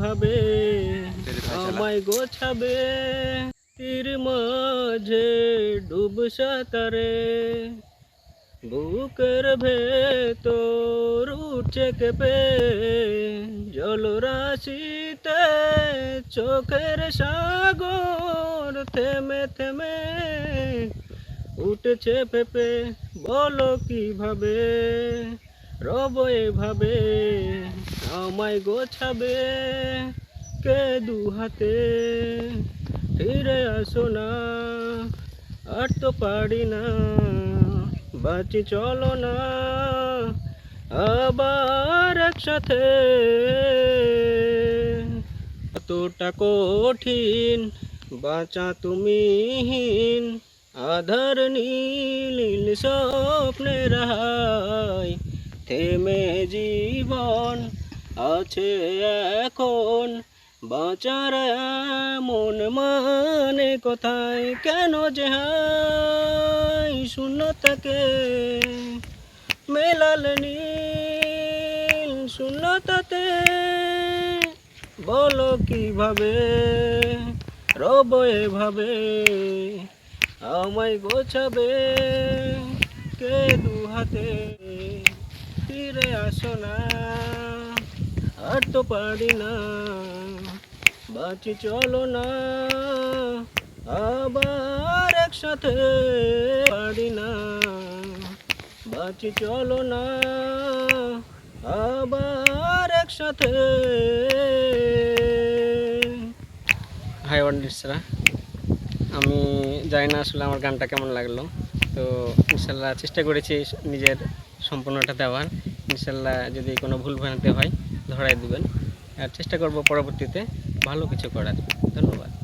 কীভাবে আমায় গোছাবে। তীর মাঝে ডুব সাঁতারে। বুকের ভেতর উঠছে কেঁপে। জলরাশিতে চোখের সাগর থেমে থেমে উঠেছে পেপে বলো কীভাবে? রব এভাবে আমায় গোছাবে, কে দু হাতে ফিরে আসো না, আর তো পারি না, বাঁচি চলো না। আবার একসাথে কতটা কঠিন, বাঁচা তুমিহীন আধার নীল স্বপ্নে রাহাই থেমে জীবন আছে এখন। বাঁচার মন মানে কোথায়, কেন যে হাই শূন্যতাকে মেলাল নীল শূন্যতাতে। বলো কীভাবে, রব এভাবে আমায় গোছাবে কে দু হাতে ফিরে আসো না, আর তো পারি না। বাঁচি চলো না, আবার একসাথে পারি না। বাঁচি চলো না, আবার একসাথে। হাই ওয়ান্ডিসরা আমি জানি না আসলে আমার গানটা কেমন লাগল। তো ইনশাল্লাহ চেষ্টা করেছি নিজের সম্পূর্ণটা দেওয়ার। ইনশাল্লাহ যদি কোনো ভুল ভ্রান্তি হয়, ধরাই দেবেন। আর চেষ্টা করব পরবর্তীতে ভালো কিছু করার। ধন্যবাদ।